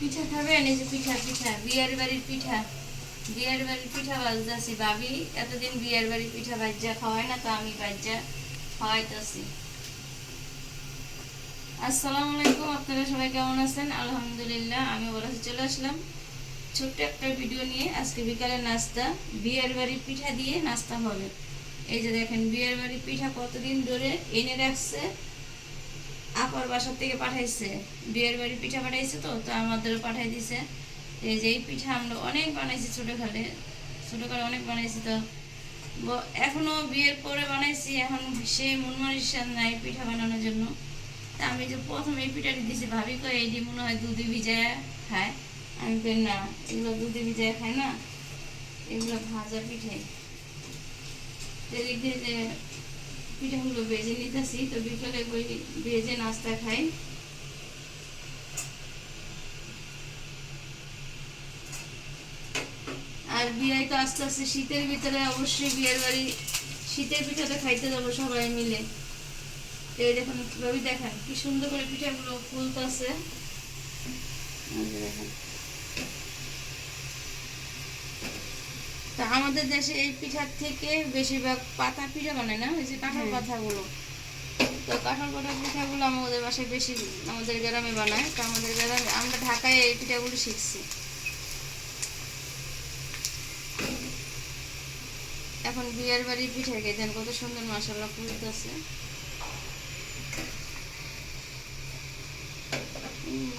পিঠা খাবেন এই যে পিঠা পিঠা, বিয়ের বাড়ির পিঠা। বিয়ের বাড়ির পিঠা বাজতেছি, ভাবি। এতদিন বিয়ের বাড়ির পিঠা বাজ্যা খাওয়াই না, তো আমি বাজ্যা খাওয়াইতেছি। আসসালামু আলাইকুম, আপনারা সবাই কেমন আছেন? আলহামদুলিল্লাহ আমি ওরা চলে আসলাম ছোট্ট একটা ভিডিও নিয়ে। আজকে বিকালে নাস্তা, বিয়ের বাড়ির পিঠা দিয়ে নাস্তা হবে। এই যে দেখেন, বিয়ের বাড়ির পিঠা কতদিন ধরে এনে রাখছে আপার বাসার থেকে পাঠাইছে। বিয়ের বাড়ি পিঠা পাঠাইছে তো তো আমাদেরও পাঠাই দিছে। এই যে এই পিঠা আমরা অনেক বানাইছি ছোটো খালে ছোটো কালে অনেক বানাইছি তো। এখনও বিয়ের পরে বানাইছি, এখন সেই মন মানসিক নাই পিঠা বানানোর জন্য। তা আমি যে প্রথম এই পিঠাটি দিছি, ভাবি কই এইটি মনে হয় দুধে ভিজায় খায়। আমি কই না, এগুলো দুধে ভিজায় খায় না। এগুলো ভাজা পিঠে। তো যে পিঠাগুলো ভেজে নিতেছি। তো বিকালে ওই ভেজে নাস্তা খাই। আর বিয়ে তো আস্তে আস্তে শীতের ভিতরে অবশ্যই বিয়ের বাড়ি, শীতের পিঠাটা খাইতে যাব সবাই মিলে। তো এই দেখুন কীভাবে দেখেন, কি সুন্দর করে পিঠাগুলো ফুলতেছে। দেখেন তা আমাদের দেশে এই পিঠার থেকে বেশিরভাগ পাতা পিঠা বানায় না? ওই যে কাঁঠাল পাতাগুলো। তো কাঁঠাল পাতা পিঠাগুলো আমাদের বাসায় বেশি আমাদের গ্রামে বানায়। তো আমাদের গ্রামে আমরা ঢাকায় এই পিঠাগুলো শিখছি। এখন বিয়ের বাড়ির পিঠা খেয়ে দেন কত সুন্দর মশলা ফুলতেছে উম।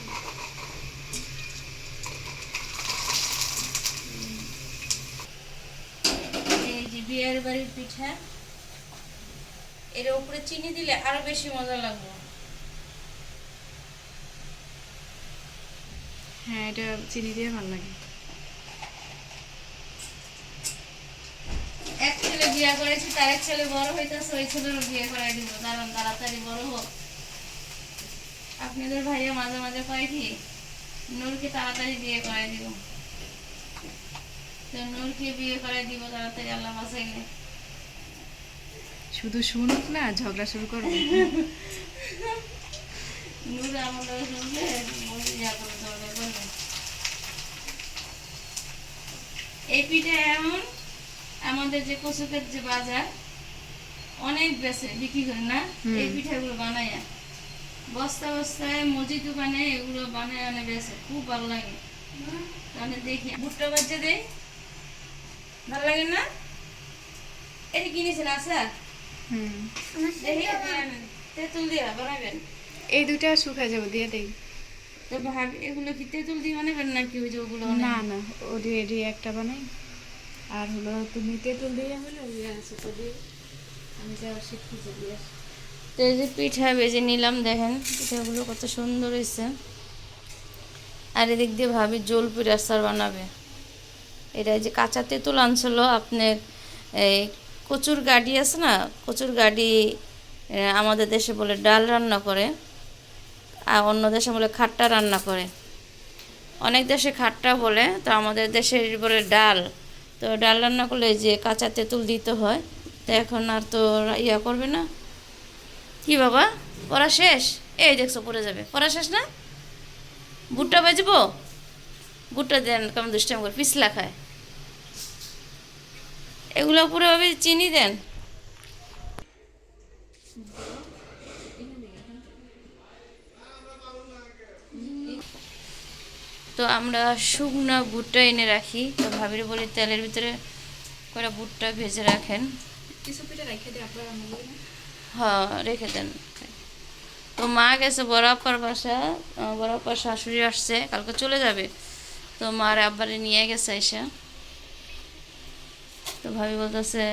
এই যে বিয়ের বাড়ির পিঠা। এর উপরে চিনি দিলে আরও বেশি মজা লাগবে। হ্যাঁ এটা চিনি দিয়ে ভালো লাগে। এক ছেলে বিয়ে করেছি তার এক ছেলে বড় হইতেছে ওই ছেলেরও বিয়ে করাই দিব। কারণ তাড়াতাড়ি বড় হোক। আপনাদের ভাইয়া মাঝে মাঝে কয় কি নূরকে তাড়াতাড়ি বিয়ে করাই দিব। তো নূরকে বিয়ে করাই দিব তাড়াতাড়ি আল্লাহ বাঁচাইলে। শুধু শুনুক না ঝগড়া শুরু করবে এই পিঠা এমন আমাদের যে কচুকের যে বাজার অনেক বেছে বিক্রি করে না? এই পিঠাগুলো বানায় বস্তা বস্তায় মজি দোকানে এগুলো বানায় অনেক বেছে খুব ভালো লাগে। তাহলে দেখি ভুট্টা বাচ্চা দেই। ভালো লাগে না? এটা কিনেছেন আচার? এই দুটা শুকা যাব দিয়ে দেই। তো ভাবি এগুলো কি তেঁতুল দিয়ে বানাবেন নাকি ওই যে ওগুলো না না ওডি এডি একটা বানাই। আর হলো তুমি তেঁতুল দিয়ে হলে তো দিয়ে। আমি যা শিখতে দিয়ে। তো এই যে পিঠা ভেজে নিলাম দেখেন পিঠাগুলো কত সুন্দর হয়েছে আর এদিক দিয়ে ভাবি জলপুরি আচার বানাবে। এটা এই যে কাঁচা তেঁতুল আনছিল আপনার এই কচুর গাড়ি আছে না, কচুর গাড়ি আমাদের দেশে বলে ডাল রান্না করে, আর অন্য দেশে বলে খাট্টা রান্না করে। অনেক দেশে খাট্টা বলে, তো আমাদের দেশে বলে ডাল। তো ডাল রান্না করলে যে কাঁচা তেঁতুল দিতে হয়, তো এখন আর তো ইয়া করবে না। কি বাবা? পড়া শেষ? এই দেখছ, পড়ে যাবে। পড়া শেষ না? বুটটা বাজবো বুটটা দেন, কেমন দুষ্টাম করে, পিছলা খায়। এগুলো পুরো ভাবে চিনি দেন। তো আমরা শুকনো বুটটা এনে রাখি। তো ভাবির বলি তেলের ভিতরে করে বুটটা ভেজে রাখেন। হ্যাঁ রেখে দেন। তো মা গেছে বড় আপ্পার বাসা। আপ্পার শাশুড়ি আসছে কালকে চলে যাবে। তো মার আব্বারে নিয়ে গেছে এসে তো ভাবি বলতেছে,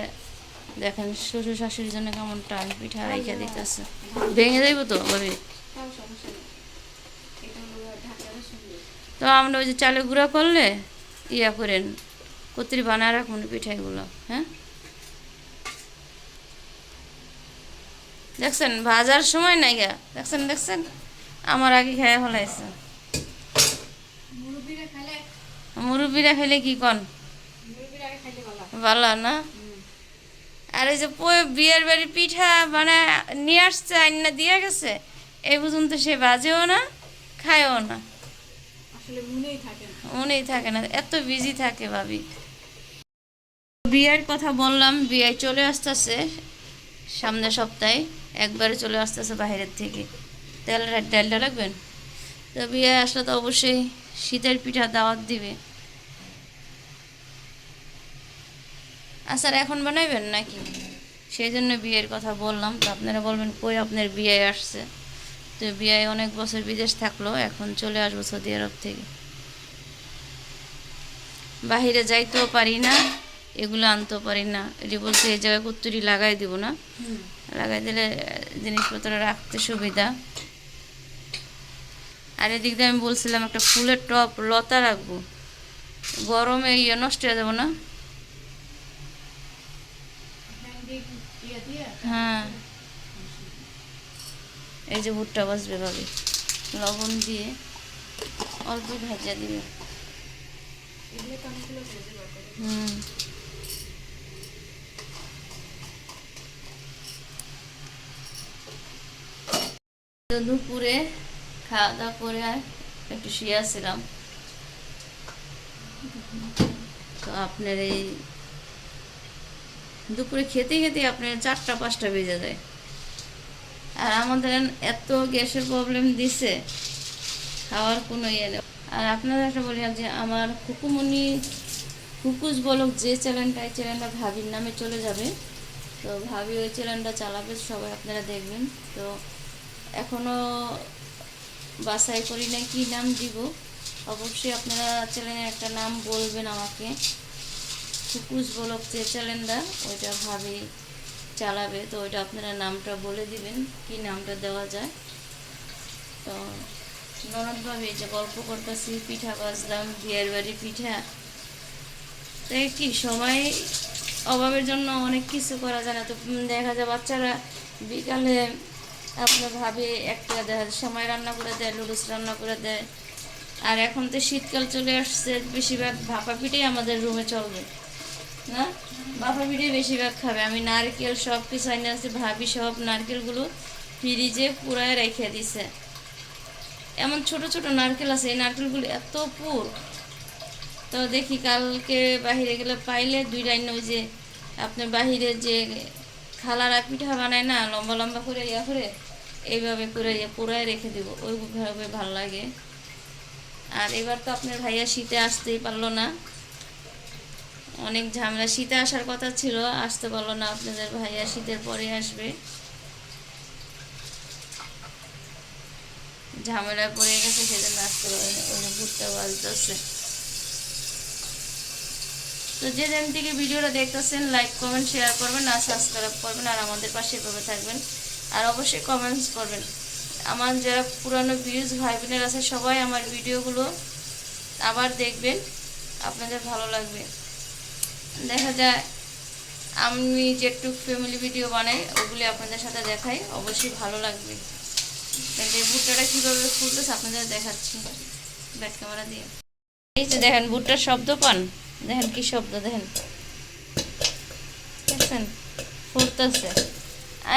দেখেন শ্বশুর শাশুড়ির জন্য কেমন টান পিঠা রেখে দিতেছে। ভেঙে যাইব তো ভাবি? তো আমরা ওই যে চালে গুঁড়া করলে ইয়া করেন, কত্রি বানায় রাখুন পিঠাগুলো হ্যাঁ? দেখছেন ভাজার সময় নাই গা। দেখছেন দেখছেন? আমার আগে খেয়ে ফেলাইছে। মুরব্বীরা খেলে কি কন? ভালো না? আর এই যে বিয়ের বাড়ি পিঠা মানে নিয়ে আসছে আইনা দিয়ে গেছে এই পর্যন্ত সে বাজেও না খায়ও না। মনেই থাকে না। এত বিজি থাকে ভাবি। বিয়ের কথা বললাম বিয়ে চলে আসতেছে সামনের সপ্তাহে একবারে চলে আসতেছে বাইরের থেকে। তেল ডালটা রাখবেন তো বিয়ে আসলে তো অবশ্যই শীতের পিঠা দাওয়াত দিবে। আচ্ছা এখন বানাইবেন নাকি? সেই জন্য বিয়ের কথা বললাম। তো আপনারা বলবেন কই আপনার বিয়ে আসছে? তো বিয়ে অনেক বছর বিদেশ থাকল এখন চলে আসব সৌদি আরব থেকে। বাহিরে যাইতেও পারি না এগুলো আনতেও পারি না। এটি বলছে এই জায়গায় কুত্তুরি লাগাই দিব না। লাগাই দিলে জিনিসপত্র রাখতে সুবিধা। আর এদিক দিয়ে আমি বলছিলাম একটা ফুলের টপ লতা রাখব। গরমে ইয়ে নষ্ট হয়ে যাব না হ্যান্ডিং ইয়ে দিয়ে হ্যাঁ। এই যে ভুট্টা বসবে ভাবে। লবণ দিয়ে অল্প ভেজা দিবে। হুম। দুপুরে খাওয়া দাওয়া করে একটু শুয়েছিলাম তো আপনার এই দুপুরে খেতে খেতে আপনার চারটা, পাঁচটা বেজে যায়। আর আমাদের এত গ্যাসের প্রবলেম দিছে, খাওয়ার কোনো ইয়ে নেই। আর আপনারা একটা বলি যে আমার কুকুমনি কুকুজ বলক যে চ্যানেলটা এই চ্যানেলটা ভাবির নামে চলে যাবে। তো ভাবি ওই চ্যানেলটা চালাবে, সবাই আপনারা দেখবেন। তো এখনও বাছাই করি না কী নাম দিব। অবশ্যই আপনারা চ্যানেলের একটা নাম বলবেন আমাকে। কুকুজ বলক যে চ্যানেলটা ওইটা ভাবি চালাবে। তো ওইটা আপনারা নামটা বলে দিবেন, কি নামটা দেওয়া যায়। তো ননদ ভাবি যে গল্প করতেছি, পিঠা বাজলাম বিয়ের বাড়ি পিঠা। তো এই কি, সময় অভাবের জন্য অনেক কিছু করা যায় না। তো দেখা যায় বাচ্চারা বিকালে আপনার ভাবে একটা দেখা সময় রান্না করে দেয় লুডুস রান্না করে দেয়। আর এখন তো শীতকাল চলে আসছে, বেশিরভাগ ভাপা পিঠেই আমাদের রুমে চলবে। না? ভাপা পিঠে বেশিরভাগ খাবে। আমি নারকেল সব কিছু আইনে আসছি ভাবি সব নারকেলগুলো ফ্রিজে পুরায় রেখে দিছে। এমন ছোট ছোট নারকেল আছে, এই নারকেলগুলো এত পুর। তো দেখি কালকে বাহিরে গেলে পাইলে দুই লাইন ওই যে আপনার বাহিরে যে খালারা পিঠা বানায় না, লম্বা লম্বা করে ইয়া করে, এইভাবে করে ইয়ে পুরাই রেখে দেবো। ওইভাবে ভালো লাগে। আর এবার তো আপনার ভাইয়া শীতে আসতেই পারল না। অনেক ঝামেলা। শীতে আসার কথা ছিল, আসতে পারল না আপনাদের ভাইয়া, শীতের পরে আসবে। ঝামেলায় পড়ে গেছে, সেজন্য আসতে ওই যে ভুট্টা বাজতেছে। তো যে যেন থেকে ভিডিওটা দেখতেছেন লাইক কমেন্ট শেয়ার করবেন আর সাবস্ক্রাইব করবেন আর আমাদের পাশে এভাবে থাকবেন। আর অবশ্যই কমেন্টস করবেন। আমার যারা পুরানো ভিউজ ভাই বোনের আছে, সবাই আমার ভিডিওগুলো আবার দেখবেন। আপনাদের ভালো লাগবে। দেখা যায়, আমি যেটুক ফ্যামিলি ভিডিও বানাই, ওগুলি আপনাদের সাথে দেখাই। অবশ্যই ভালো লাগবে। এই ভুট্টাটা কীভাবে ফুলতেছে আপনাদের দেখাচ্ছি। ব্যাক ক্যামেরা দিয়ে। এই যে দেখেন, ভুট্টার শব্দ পান। দেখেন কি শব্দ, দেখেন। দেখছেন ফুটতেছে।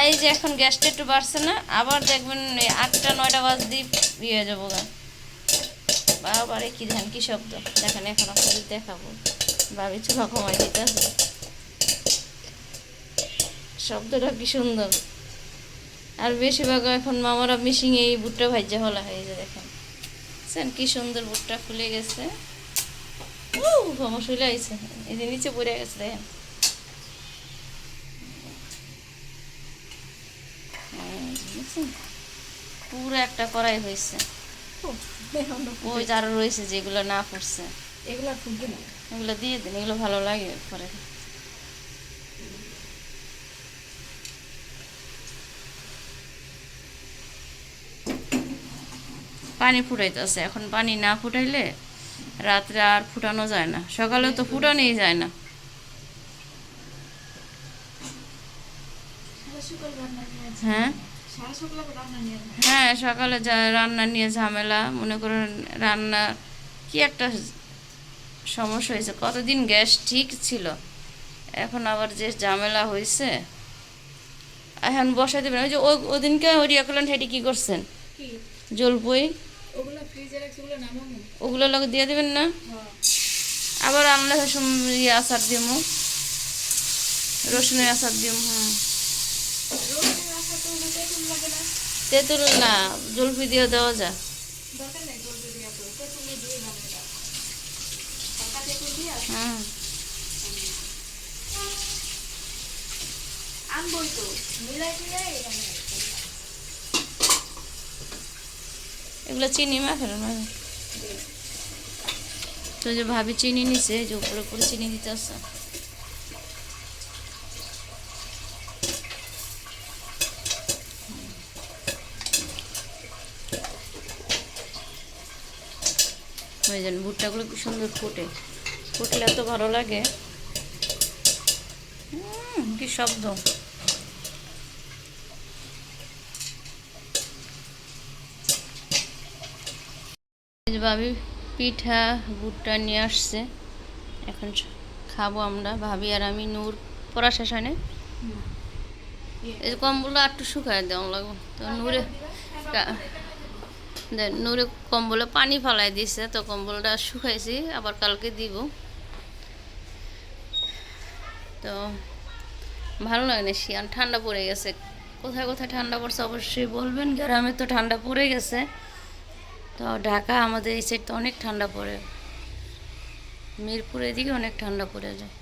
এই যে এখন গ্যাসটা একটু বাড়ছে না, আবার দেখবেন আটটা, নয়টা বাজ দিয়ে ইয়ে যাব গা। বাবারে, কি দেখেন, কি শব্দ। দেখেন, এখন আপনাদের দেখাবো। ভাবি চুলা কমাই দিতে শব্দটা কি সুন্দর। আর বেশিরভাগ এখন মামারা মিশিং এই বুটটা ভাজ্যা হলা এই যে দেখেন বুঝছেন কি সুন্দর ভুট্টা ফুলে গেছে। শুলে আইছে এই যে নিচে পড়ে গেছে দেখেন। পুরো একটা কড়াই হয়েছে ওই যারা রয়েছে যেগুলো না পড়ছে এগুলো ফুটবে না? এগুলো দিয়ে দিন এগুলো ভালো লাগে পরে। পানি ফুটাইতেছে। এখন পানি না ফুটাইলে রাত্রে আর ফুটানো যায় না। সকালে তো ফুটানোই যায় না। হ্যাঁ? হ্যাঁ সকালে যা রান্না নিয়ে ঝামেলা মনে করেন রান্না কি একটা সমস্যা হয়েছে। কতদিন গ্যাস ঠিক ছিল? এখন আবার যে ঝামেলা হয়েছে এখন বসাই দেবেন। ওই যে ওদিনকে ওরিয়া করলেন হেঁটে কী করছেন? জলপই ওগুলো লগে দিয়ে দিবেন না? হ্যাঁ। আবার আমরা সব ইয়ে আচার দিব রসুনের আচার হ্যাঁ। আসা তো ওগুলো তেঁতুল না জলফি দিয়ে দেওয়া যায় দরকার নেই জলদি দিয়ে তো তেঁতুলে দিয়ে বানাই দাও হালকা তেঁতুল দিয়ে হুম এগুলো চিনি মাখেন মাখেন তো যে ভাবি চিনি নিছে যে উপরে উপরে চিনি দিতে আসছে। ওই জন্য ভুট্টাগুলো কি সুন্দর ফুটে। ফুটলে এত ভালো লাগে। কি শব্দ। ভাবি পিঠা, ভুট্টা নিয়ে আসছে। এখন খাব আমরা। ভাবি আর আমি নূর পড়া শেষ হয় না এই কম্বলটা একটু শুকায় দেওয়া লাগবে। তো নূরে নূরে কম্বলে পানি ফালাই দিছে। তো কম্বলটা শুকাইছি, আবার কালকে দিব। তো ভালো লাগে না শিয়ান ঠান্ডা পড়ে গেছে। কোথায় কোথায় ঠান্ডা পড়ছে অবশ্যই বলবেন। গ্রামে তো ঠান্ডা পড়ে গেছে। তো ঢাকা আমাদের এই সাইড তো অনেক ঠান্ডা পড়ে। মিরপুরের দিকে অনেক ঠান্ডা পড়ে যায়।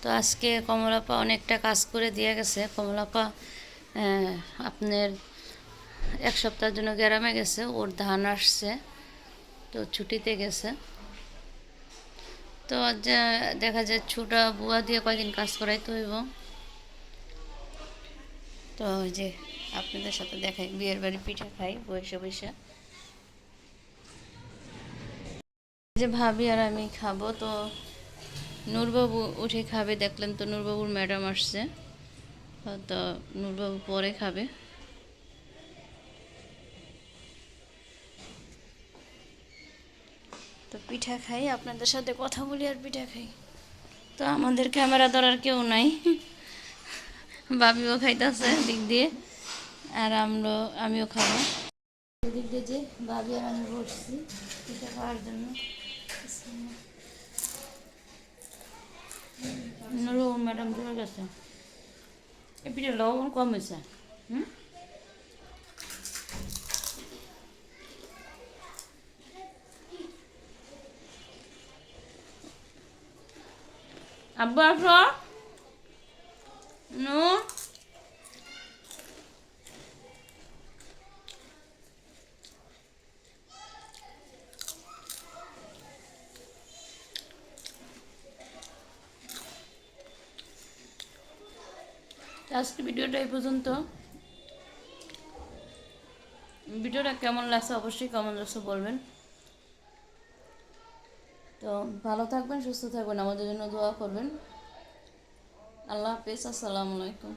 তো আজকে কমলাপা অনেকটা কাজ করে দিয়ে গেছে। কমলাপা আপনার এক সপ্তাহের জন্য গ্রামে গেছে, ওর ধান আসছে, তো ছুটিতে গেছে। তো দেখা যায় ছোটা বুয়া দিয়ে কয়দিন কাজ করাইতে হইব। তো ওই যে আপনাদের সাথে দেখাই, বিয়ের বাড়ি পিঠা খাই, বসে বসে। যে ভাবি আর আমি খাব, তো নূরবাবু উঠে খাবে, দেখলেন তো নূরবাবুর ম্যাডাম আসছে। তো নূরবাবু পরে খাবে। তো পিঠা খাই, আপনাদের সাথে কথা বলি আর পিঠা খাই। তো আমাদের ক্যামেরা ধরার কেউ নাই। বাবিও খাইতেছে দিক দিয়ে। আর আমরা আমিও খাব। এদিক দিয়ে যে বাবি আর আমি বসছি পিঠা খাওয়ার জন্য। নুরু, ম্যাডাম চলে গেছে। এই পিঠা লবণ কম হয়েছে, হুম? আব্বু আসো। নু আজকে ভিডিওটা এই পর্যন্ত। ভিডিওটা কেমন লাগছে অবশ্যই কেমন লাগছে বলবেন। তো ভালো থাকবেন, সুস্থ থাকবেন, আমাদের জন্য দোয়া করবেন। আল্লাহ হাফেজ, আসসালামু আলাইকুম।